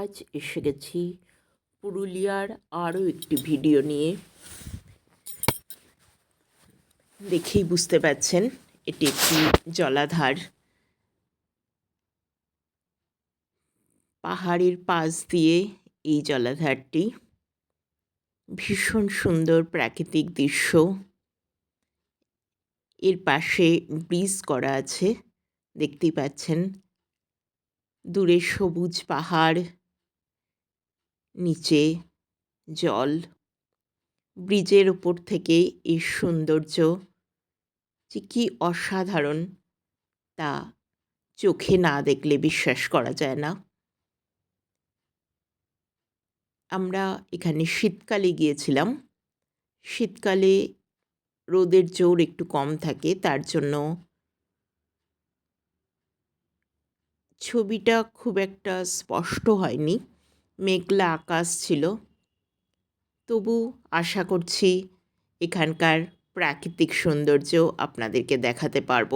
আজ এসে গেছি পুরুলিয়ার আরও একটি ভিডিও নিয়ে। দেখেই বুঝতে পারছেন, এটি একটি জলাধার। পাহাড়ের পাশ দিয়ে এই জলাধারটি। ভীষণ সুন্দর প্রাকৃতিক দৃশ্য। এর পাশে ব্রিজ করা আছে, দেখতেই পাচ্ছেন। দূরে সবুজ পাহাড়। নিচে জল, ব্রিজের ওপর থেকে এই সৌন্দর্য যে কী অসাধারণ তা চোখে না দেখলে বিশ্বাস করা যায় না। আমরা এখানে শীতকালে গিয়েছিলাম। শীতকালে রোদের জোর একটু কম থাকে, তার জন্য ছবিটা খুব একটা স্পষ্ট হয়নি। মেঘলা আকাশ ছিল। তবু আশা করছি এখানকার প্রাকৃতিক সৌন্দর্য আপনাদেরকে দেখাতে পারব।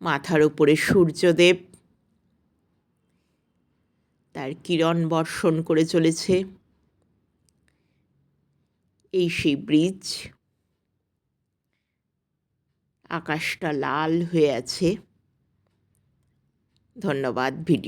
মাথার উপরে সূর্যদেব তার কিরণ বর্ষণ করে চলেছে। এই সেই ব্রিজ আকাশটা লাল হয়ে আছে। ধন্যবাদ ভিডিও।